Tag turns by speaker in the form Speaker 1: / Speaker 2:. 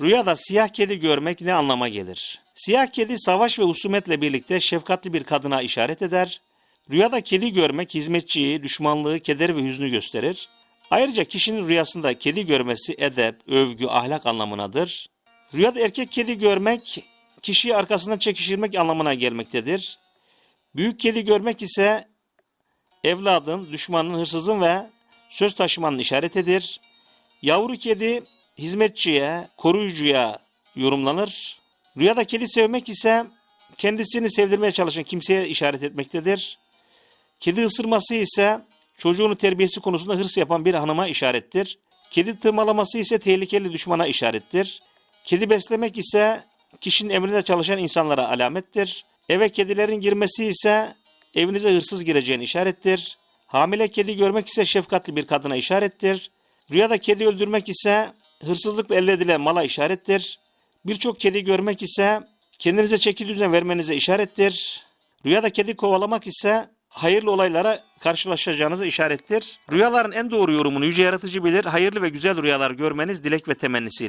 Speaker 1: Rüyada siyah kedi görmek ne anlama gelir? Siyah kedi savaş ve husumetle birlikte şefkatli bir kadına işaret eder. Rüyada kedi görmek hizmetçiyi, düşmanlığı, kederi ve hüznü gösterir. Ayrıca kişinin rüyasında kedi görmesi edep, övgü, ahlak anlamınadır. Rüyada erkek kedi görmek kişiyi arkasından çekiştirmek anlamına gelmektedir. Büyük kedi görmek ise evladın, düşmanın, hırsızın ve söz taşımanın işaretidir. Yavru kedi hizmetçiye, koruyucuya yorumlanır. Rüyada kedi sevmek ise kendisini sevdirmeye çalışan kimseye işaret etmektedir. Kedi ısırması ise çocuğunun terbiyesi konusunda hırs yapan bir hanıma işarettir. Kedi tırmalaması ise tehlikeli düşmana işarettir. Kedi beslemek ise kişinin emrinde çalışan insanlara alamettir. Eve kedilerin girmesi ise evinize hırsız gireceğin işarettir. Hamile kedi görmek ise şefkatli bir kadına işarettir. Rüyada kedi öldürmek ise hırsızlıkla elde edilen mala işarettir. Birçok kedi görmek ise kendinize çeki düzen vermenize işarettir. Rüyada kedi kovalamak ise hayırlı olaylara karşılaşacağınıza işarettir. Rüyaların en doğru yorumunu yüce yaratıcı bilir. Hayırlı ve güzel rüyalar görmeniz dilek ve temennisiyle.